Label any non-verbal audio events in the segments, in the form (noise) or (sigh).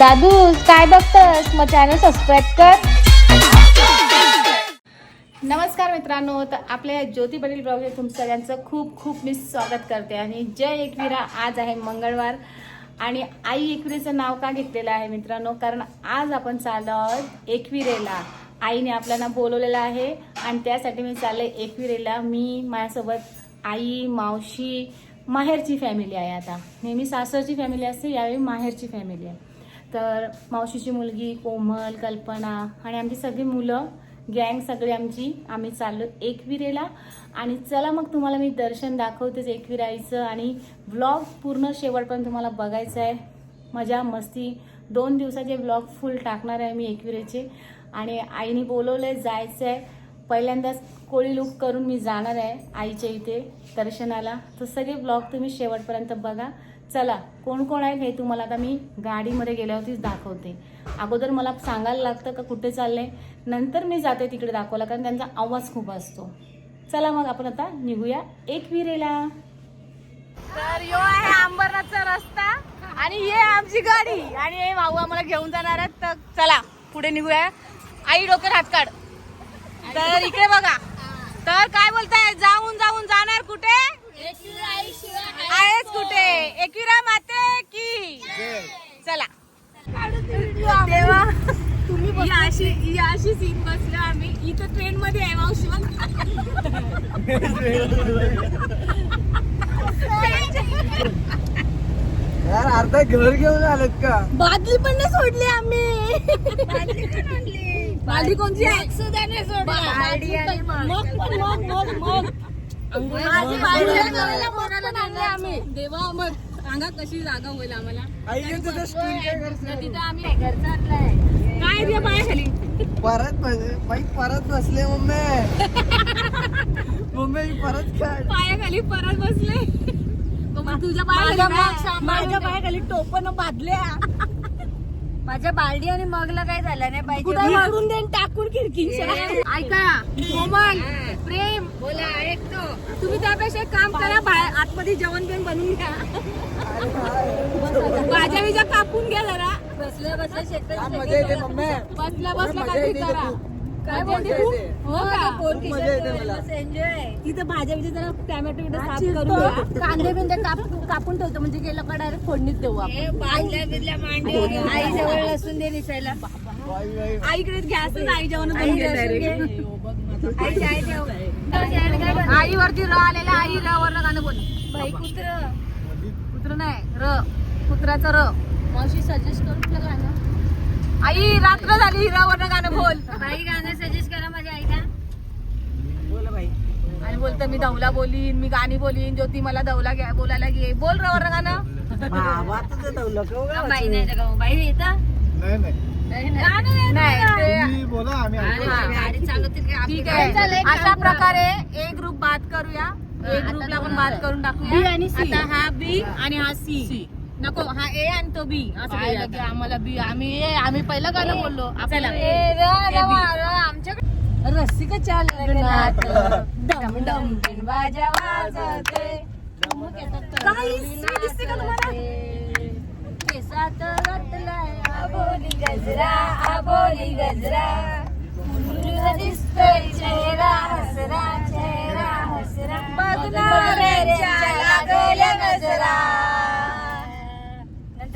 दादू काय बघतस? मग channel subscribe कर. नमस्कार मित्रांनो तर आपल्या ज्योती पाटील ब्लॉगमध्ये तुमचं सगळ्यांचं खूप खूप मी स्वागत करते आणि जय एकविरा आज आहे मंगळवार. आणि आई एकविरेचं नाव का घेतलेलं आहे मित्रांनो? कारण आज आपण चाललो आहोत एकविरेला. आईने आपल्याला बोलवलेलं आहे आणि त्यासाठी मी चालले एकविरेला. मी माझ्यासोबत आई मावशी माहेरची फॅमिली आहे आता. नेहमी सासरची फॅमिली असते यावेळी माहेरची फॅमिली आहे. तर मावशीची मुलगी कोमल कल्पना आणि आमची सगळी मुलं गँग सगळी आमची आम्ही चाललो एकविरेला. आणि चला मग तुम्हाला मी दर्शन दाखवतेच एकविराईचं. आणि ब्लॉग पूर्ण शेवटपर्यंत तुम्हाला बघायचं आहे. मजा मस्ती. दोन दिवसाचे ब्लॉग फुल टाकणार आहे मी एकविरेचे. आणि आईने बोलवलं आहे जायचं आहे. पहिल्यांदाच कोळी लुक करून मी जाणार आहे आईच्या इथे दर्शनाला. तर सगळे ब्लॉग तुम्ही शेवटपर्यंत बघा. चला कोण कोण आहेत हे तुम्हाला आता मी गाडीमध्ये गेल्यावरतीच दाखवते. अगोदर मला सांगायला लागतं का कुठे चाललंय? नंतर मी जाते तिकडे दाखवायला कारण त्यांचा आवाज खूप असतो. चला मग आपण आता निघूया एक विरेला. तर यो आहे अंबरनाथचा रस्ता आणि हे आमची गाडी. आणि हे भाऊ आम्हाला घेऊन जाणार आहेत. तर चला पुढे निघूया. आई डोक्यात हात काढ. तर इकडे बघा. तर काय बोलताय? जाऊन जाऊन जाणार कुठे आहेच कुठे एकविरा माते की चला तेव्हा तुम्ही अशी अशी सीन बसलो आम्ही. इथं ट्रेन मध्ये आहे मावशी यार अर्धा घर घेऊन आलेत का? बादली पण नाही सोडली आम्ही. बादली कोणची आहे? बादली पण- मग पण मग मग मग. माझी बादली आहे, नवऱ्याला मग पण आणले आम्ही. देवा मग सांगा कशी जागा होईल आम्हाला? तिथं आम्ही काय रे पाय खाली. परत बाई परत बसले मम्मी. मम्मी परत काढ पायाखाली परत बसले. मग तुझ्या पायाखाली माझ्या पायाखाली टोपन बांधल्या. माझ्या बालडी आणि मगला काय झालं नाही पाहिजे. कुठे मारून देईन टाकून खिडकी ऐका कोमल प्रेम. बोला ऐकतो. तुम्ही त्यापेक्षा एक काम करा बाहेर आतमध्ये जेवण बिवण बनवून घ्या. भाज्या बिज्या कापून घ्या जरा. बसल्या बसल्या. हो तिथं भाज्या जरा टॅमॅटो बिटो साफ करून कांदे बिंदे काप कापून ठेवतो. म्हणजे गेलं का डायरेक्ट फोडणीत देऊ आपण. बाजल्या बिजल्या मांडी. आई जवळ लसून दे निसायला. आईकडे गॅस आई जेवण आई लसूण घे. आई चाय ठेव चाय काय बनव? आई वरती र आलेला आई र वरनं गाणं बोल. बाई कुत्र. कुत्र नाही र. कुत्र्याचं र. मावशी सजेस्ट करू तुला गाणं. आई रात्र झाली र वरनं गाणं बोल. बाई गाणं सजेस्ट करा माझ्या आईला. बोल बाई. आणि बोलतं मी धवला बोलीन मी गाणी बोलीन ज्योती मला धवला घ्या बोलायला घे. बोल र वरनं गाणं उगाच? बाई नाही बाई येतं. हा. ठीक आहे. अशा प्रकारे एक ग्रुप बाद करूया. एक ग्रुपला आपण बाद करून टाकूया. आता हा बी आणि हा सी. नको हा ए आणि तो बी असं करूया आम्हाला बी आम्ही ए आम्ही पहिलं गाणं बोललो. चला. ए, आमच्याकडे रसिक चाल डम डम बाजा वाजते केसात रतलाय आबोली गजरा आबोली गजरा. मुलगा दिसतोय चेहरा हसरा चेहरा हसरा. बघणाऱ्यांच्या लागल्या नजरा.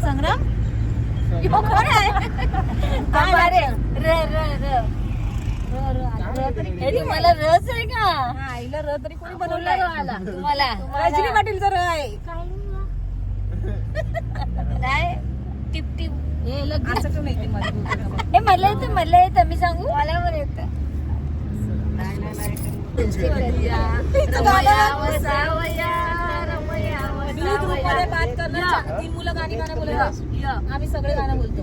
संग्राम? यो कोण आहे? हमारे र र र. र र. आला. हे तुम्हाला रस आहे का? हा, आईला र तरी कोणी बनवलं आला तुम्हाला. रजनी पाटीलचा र आहे. (laughs) काय टिप टिप. हे लगेच. असं नाही ते मला? (laughs) हे मला येतं मला येतं. मी सांगू? मला पण येतं. (laughs) तीन मुलं गाणी गाणं बोलत आम्ही सगळे गाणं बोलतो.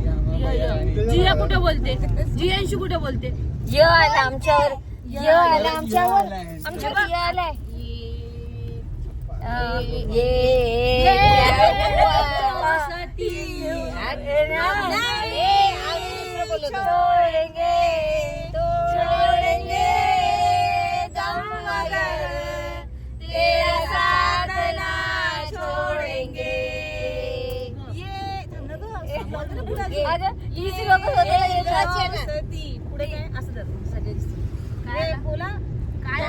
जिया कुठे बोलते? जियांशी कुठे बोलते? य आला आमच्यावर. य आला आमच्यावर. आमच्यावर य आलाय अं, ये छोडेंगे छोडेंगे दम मगर तेरा साथ ना छोडेंगे पुढे काय? असं सगळे. काय? बोला. काय.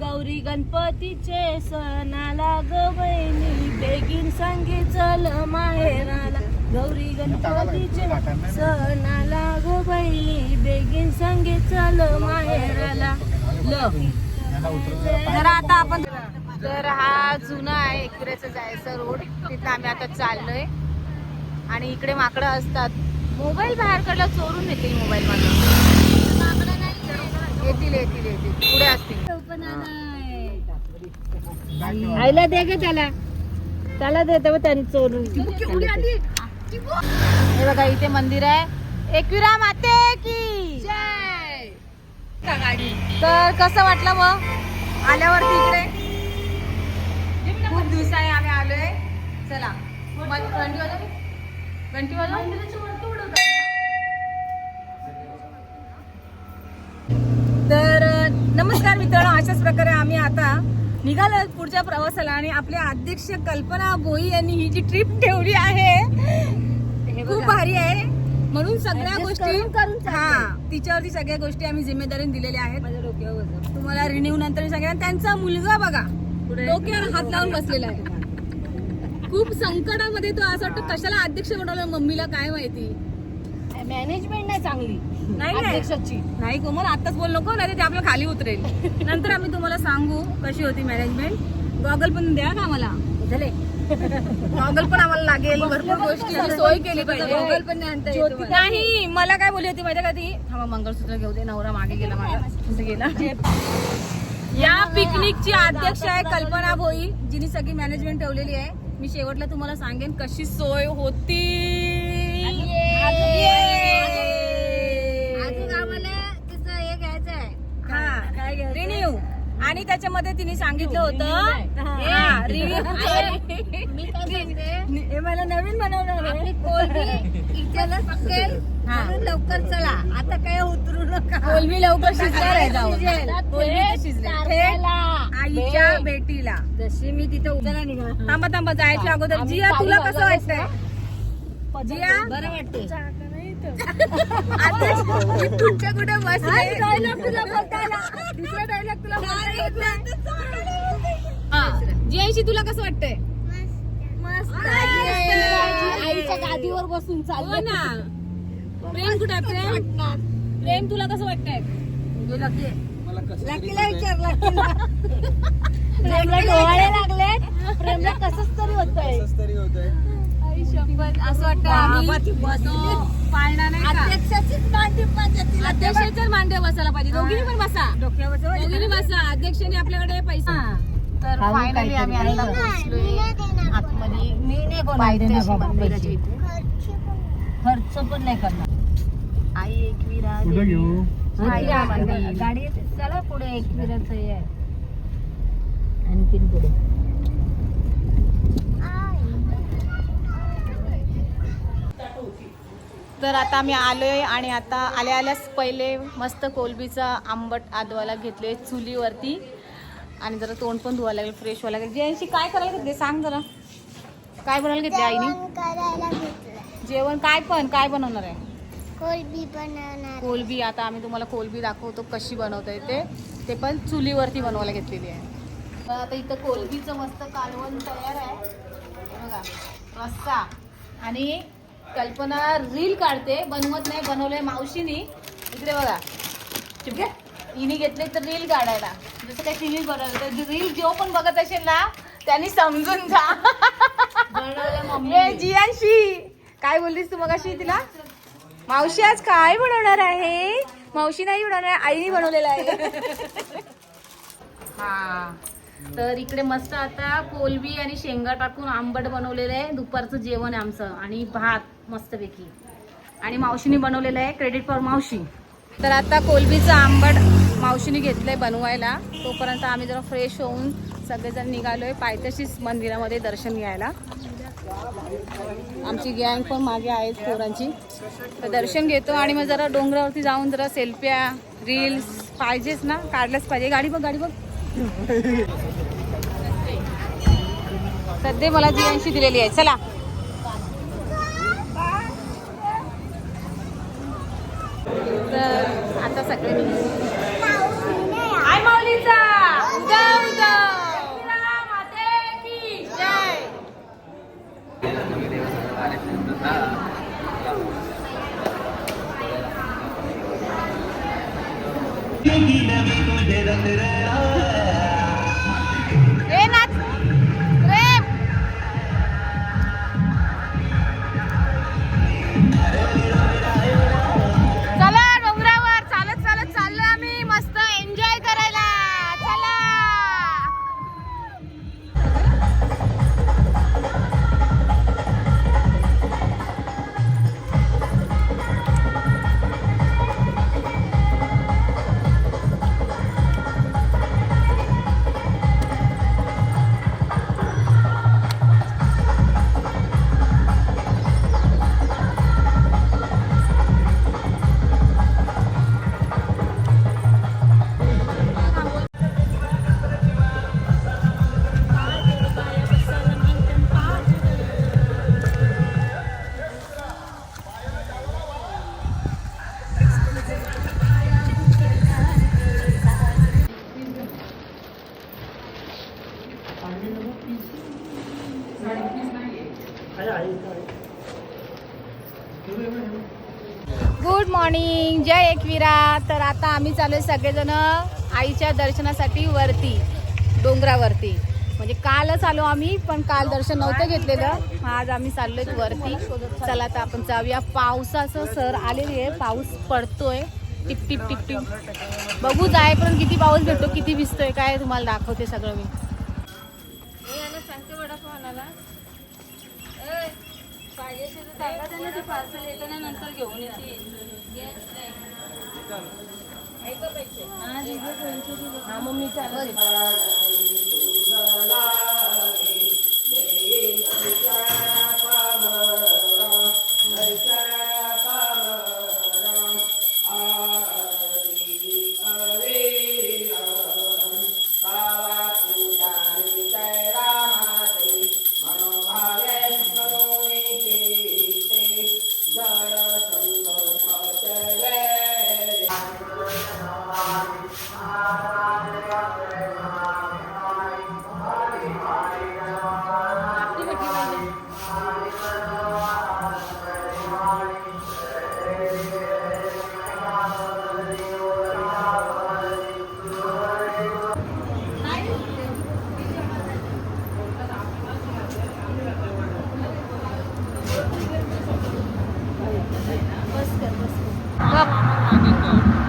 गौरी गणपतीचे सणाला ग बहिणी बेगीन सांगे चल माहेराला. गौरी गणपतीचे सणाला ग बहिणी बेगीन सांगे चल माहेराला. ल. आता आपण तर हा जुना आहे एकविरेचं जायचं रोड. तिथं आम्ही आता चाललोय. आणि इकडे माकडं असतात. मोबाईल बाहेर काढला चोरून येतील मोबाईल मध्ये येतील येतील येतील. पुढे असतील. आईला दे ग त्याला. त्याला देते त्यांनी चोरून हे बघा इथे मंदिर आहे. एकविरा माते की. तर कसं वाटलं मग? आल्यावरती इकडे? खूप दिवसाने आम्ही आलोय. चला. तर नमस्कार मित्रांनो अशाच प्रकारे आम्ही आता निघालो पुढच्या प्रवासाला आणि आपल्या अध्यक्ष कल्पना भोई यांनी ही जी ट्रिप ठेवली आहे खूप भारी आहे. म्हणून सगळ्या गोष्टी हा तिच्यावरती सगळ्या गोष्टी आम्ही जिम्मेदारीने दिलेल्या आहेत. तुम्हाला रिन्यू नंतर सगळ्या त्यांचा मुलगा बघा. डोक्यावर हात लावून बसलेला आहे. खूप संकटामध्ये तो असं वाटतं कशाला अध्यक्ष बनवलं मम्मीला काय माहिती? मॅनेजमेंट नाही चांगली. नाही अध्यक्षाची. नाही कोमल आताच बोल नको नाही ते आपल्या खाली उतरेल. नंतर आम्ही तुम्हाला सांगू कशी होती मॅनेजमेंट गॉगल पण द्या का आम्हाला. गॉगल पण आम्हाला लागेल भरपूर गोष्टी. सोय केली पाहिजे. गॉगल पण नाही मला काय बोलली होती माहिती का ती? थांबा मंगळसूत्र घेऊ दे नवरा मागे गेला माझा. गेला. या पिकनिकची अध्यक्ष आहे कल्पना भोई जिने सगळी मॅनेजमेंट ठेवलेली आहे. मी शेवटला तुम्हाला सांगेन कशी सोय होती. अजून आम्हाला तिचं हे घ्यायचं आहे. हा. रिन्यू आणि त्याच्यामध्ये तिने सांगितलं होतं. रिन्यू (laughs) मी काय सांगते? मला नवीन बनवणार पकेल हा. म्हणून लवकर चला. आता काय उतरू नका. कोलबी लवकर शिजणार आहे जाऊन. शिजेल. कोलबी तर शिजली. थेट आईच्या भेटीला. जशी मी तिथं उतरा निघा थांबा थांबा जायच्या अगोदर जिया तुला कसं वाटतंय? जिया? बरं वाटते आता मी कुठच्या कुठे बसले डायलॉग तुला बोलतायला (laughs) दुसरा डायलॉग तुला बोलता येत नाही. हा जियांशी तुला कसं वाटतंय? आईच्या गादीवर बसून हो ना. प्रेम कुठे प्रेम? प्रेम तुला कसं वाटतंय? लकीला विचार लकीला. (laughs) प्रेमला डोळे लागले. प्रेमला कसंच तरी होतंय. तरी होतंय. असं वाटतं आम्ही तो पाळणा नाही का? अध्यक्षाचीच मांडी बसायला पाहिजे. दोघींनी पण बसा. दोघींनी बसा. अध्यक्षाने आपल्याकडे पैसा. तर फायनली आम्ही आता पोहोचलोय आतमध्ये मी नाही पायथ्याशी मंदिराच्या इथे खर्च पण नाही करणार. आई एकविरा कुठं घेऊ? आई मंदिर. गाडी येते. चला पुढे एक फिरायचं हे आहे. आणखीन पुढे. तर आता आम्ही आलोय आणि आता आल्या आल्याच पहिले मस्त कोलबीचा आंबट आदवाला घेतले चुलीवरती. आणि जरा तोंड पण धुवायला लागेल फ्रेश व्हायला लागेल. जयंशी काय करायला घेतले सांग जरा. काय बनवायला घेतले आईने? करायला घेतलं. जेवण काय पण काय बनवणार आहे? कोलबी बनवणार. कोलबी आता आम्ही तुम्हाला कोलबी दाखवतो कशी बनवता येते. ते पण चुलीवरती बनवायला घेतलेली आहे. तर आता इथं कोलबीचं मस्त कालवण तयार आहे. हे बघा रस्सा आणि कल्पना रील काढते बनवत नाही बनवलंय मावशीनी. इकडे बघा. ठीक आहे हिने घेतले तर रील काढायला. जसं काही तिने बनवलं रील जो पण बघत असेल ना त्यांनी समजून जा हे जियांशी. काय बोललीस तू मग तिला? मावशी आज काय बनवणार आहे? मावशी नाही बनवणार आहे, आईने बनवलेलं आहे. हा. तर इकडे मस्त आता कोलबी आणि शेंगा टाकून आंबट बनवलेलं आहे. दुपारचं जेवण आहे आमचं आणि भात मस्तपैकी. आणि मावशीने बनवलेलं आहे. क्रेडिट फॉर मावशी. तर आता कोलबीचं आंबट मावशीने घेतलंय बनवायला. तोपर्यंत आम्ही जरा फ्रेश होऊन सगळेजण निघालोय पायथ्याशीच मंदिरामध्ये दर्शन घ्यायला. आमची गँग पण मागे आहेत पोरांची. तर दर्शन घेतो आणि मग जरा डोंगरावरती जाऊन जरा सेल्फ्या रील्स पाहिजेच ना? काढलंच पाहिजे. गाडी बघ गाडी बघ. सध्या मला जियांशी दिलेली आहे. चला. तर आता सगळे गुड मॉर्निंग जय एकविरा. तर आता आम्ही चालू सगळेजण आईच्या दर्शनासाठी वरती डोंगरावरती. म्हणजे कालच आलो आम्ही पण काल दर्शन नव्हतं घेतलेलं. आज आम्ही चाललोय वरती. चला आता आपण जाऊया. पावसाचं सर आलेली आहे. पाऊस पडतोय. टिप टिप टिप टिप. बघू जायपर्यंत किती पाऊस भेटतो किती भिजतोय काय तुम्हाला दाखवते सगळं मी. हे Oh, you.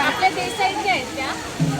आपल्या देसाईच्या आहेत त्या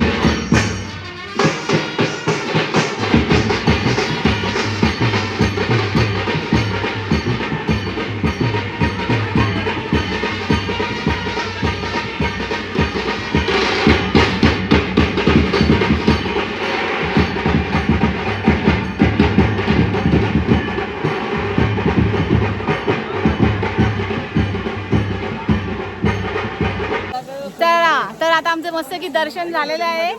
मस्त की दर्शन झालेलं आहे.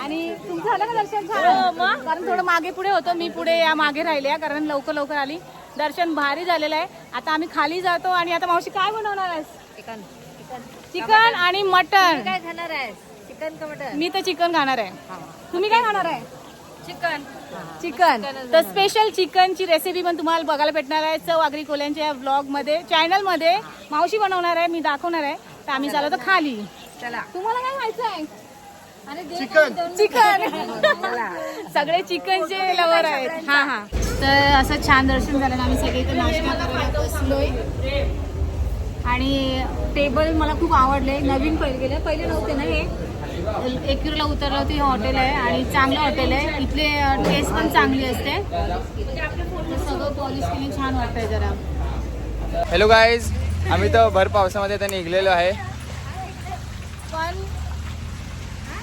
आणि तुमचं झालं का दर्शन छान कारण थोडं मागे पुढे होतं. मी पुढे या मागे राहिले कारण लवकर लवकर आली. दर्शन भारी झालेलं आहे. आता आम्ही खाली जातो आणि आता मावशी काय बनवणार आहेस? चिकन. चिकन आणि मटन काय खाणार आहे चिकन का मटन मी तर चिकन खाणार आहे. तुम्ही काय खाणार आहे? चिकन. चिकन. तर स्पेशल चिकनची रेसिपी पण तुम्हाला बघायला भेटणार आहे. चव आगरी कोल्यांच्या ब्लॉगमध्ये चॅनलमध्ये मावशी बनवणार आहे. मी दाखवणार आहे. तर आम्ही चालू तर खाली. चला. तुम्हाला काय खायचं आहे चिकन चिकन सगळे चिकनचे लवर आहेत. हा हा. तर असं छान दर्शन झालं ना आम्ही सगळे इथे नाश्ता बसलोय. आणि टेबल मला खूप आवडले नवीन पहिले गेले. पहिले नव्हते ना हे. एकविरला उतरलं ते हॉटेल आहे. आणि चांगलं हॉटेल आहे. इथले टेस्ट पण चांगली असते. सगळं पॉलिश केली छान वाटतंय जरा. हॅलो गाईज आम्ही तर भर पावसामध्ये तर निघलेलो आहे. पण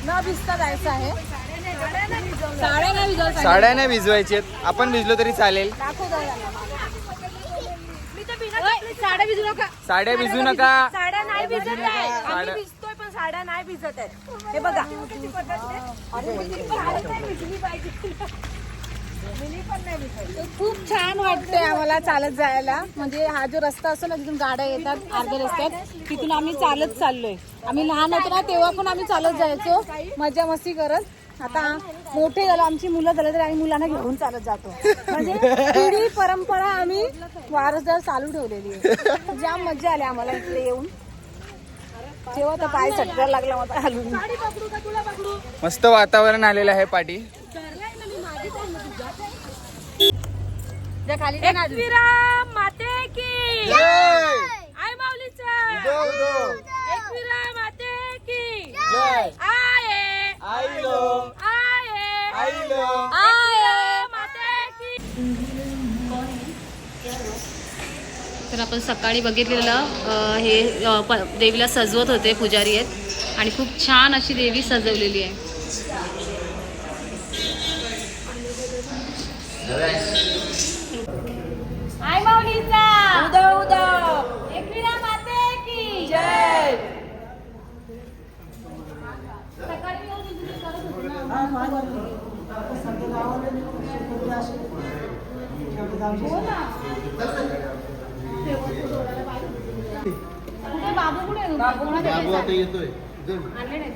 न भिजता जायचं आहे. साड्या नाही साड्या नाही भिजवायची आपण भिजलो तरी चालेल. साड्या भिजू नका. साड्या भिजू नका. साड्या नाही भिजत आहे आम्ही साड्या- भिजतोय पण साड्या नाही भिजत आहेत. हे बघा. खूप छान वाटतंय आम्हाला चालत जायला. म्हणजे हा जो रस्ता असतो ना तिथून गाड्या येतात अर्ध्या रस्त्यात तिथून आम्ही चालत चाललोय. आम्ही लहान होतो ना तेव्हा पण आम्ही चालत जायचो. मजा मस्ती करत. आता मोठे झालो आमची मुलं झालं तर आम्ही मुलांना घेऊन चालत जातो. म्हणजे पिढी परंपरा आम्ही वारसदार चालू ठेवलेली आहे. जाम मजा आली आम्हाला इकडे येऊन. तेव्हा तर पाय सटकायला लागला हलून मस्त वातावरण आलेलं आहे पाठी माते की. आय माऊलीचा. एकविरा माते की. आये आये आये माते की. तर आपण सकाळी बघितलेलं हे देवीला सजवत होते पुजारी आहेत. आणि खूप छान अशी देवी सजवलेली आहे. आय माऊलीचा. उदो उदो एकविरा माते की. जय. सकाळी येऊन इथे करत होते ना. ना. कुठे? बाबू घरी जा- आणले नाही?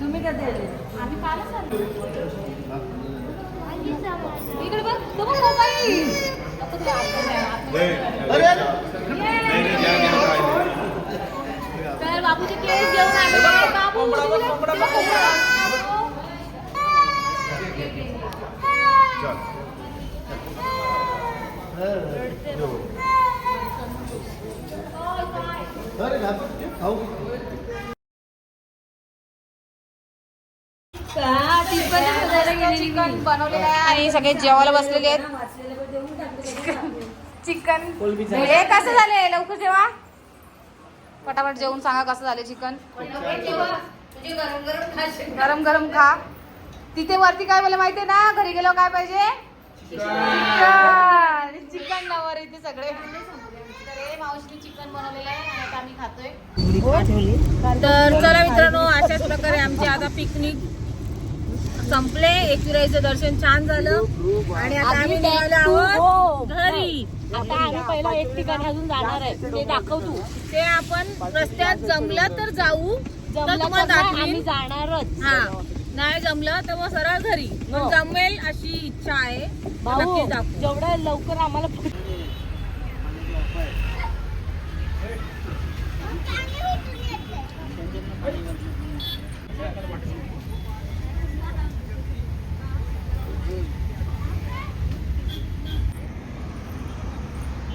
तुम्ही कधी आले आम्ही कालच आलो. इकडे बघ तो बघ मोबाईल. तर बाबूचे केस घेऊन आले बाबू. चिकन बनवलेलं आहे आणि सगळे जेवायला बसलेले आहेत. चिकन. हे कसं झाले? लवकर जेवा. पटापट जेवून सांगा कसं झाले चिकन. गरम गरम खा. तिथे वरती काय बोला माहितीये ना? घरी गेलो काय पाहिजे? चिकन लवर इथे सगळे. तर हे मावशीने चिकन बनवलेलं आहे आणि आता आम्ही खातोय. तर चला मित्रांनो अशाच प्रकारे आमची आता पिकनिक संपले. एकविराईचं दर्शन छान झालं. आणि आता आम्ही निघालो आहोत घरी. आता आम्ही पहिला एक ठिकाणी अजून जाणार आहे. ते दाखवतो ते. आपण रस्त्यात जमलं तर जाऊ. तुम्हाला दाखवीन. जाणारच. हा. नाही जमलं तर मग सरळ घरी. मग जमेल अशी इच्छा आहे. भाऊ नक्की दाखवू. जेवढं लवकर आम्हाला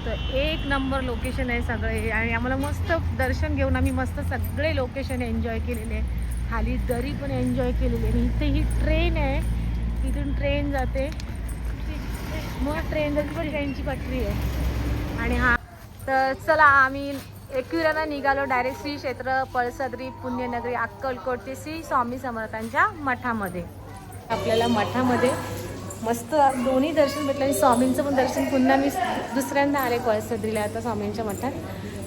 तर एक नंबर लोकेशन आहे सगळे. आणि आम्हाला मस्त दर्शन घेऊन आम्ही मस्त सगळे लोकेशन एन्जॉय केलेले. आहे खाली दरी पण एन्जॉय केलेली आहे. आणि इथे ही ट्रेन आहे. तिथून ट्रेन जाते. मग ट्रेन पण ट्रेनची पटरी आहे. आणि हा तर चला आम्ही एकविराला निघालो डायरेक्ट श्री क्षेत्र पळसद्री पुण्यनगरी अक्कलकोट ते श्री स्वामी समर्थांच्या मठामध्ये. आपल्याला मठामध्ये मस्त दोन्ही दर्शन भेटलं आणि स्वामींचं पण दर्शन. पुन्हा मी दुसऱ्यांदा आले पळसद्रीला आता स्वामींच्या मठात.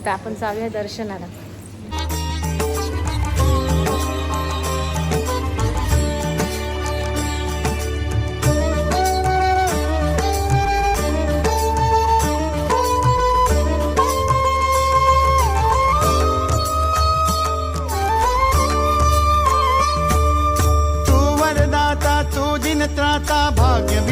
तर आपण जाऊया दर्शनाला.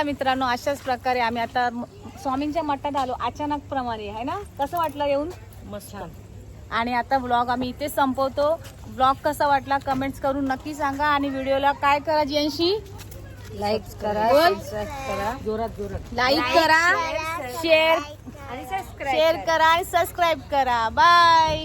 चला मित्रांनो अशाच प्रकारे आम्ही आता स्वामींच्या मठात आलो अचानक प्रमाणे आहे ना? कसं वाटलं येऊन? मस्त. आणि आता ब्लॉग आम्ही इथे संपवतो. ब्लॉग कसा वाटला कमेंट्स करून नक्की सांगा आणि व्हिडिओला काय करा जियांशी? लाईक करा जोरात जोरात. लाईक करा शेअर शेअर करा. आणि सबस्क्राईब करा. बाय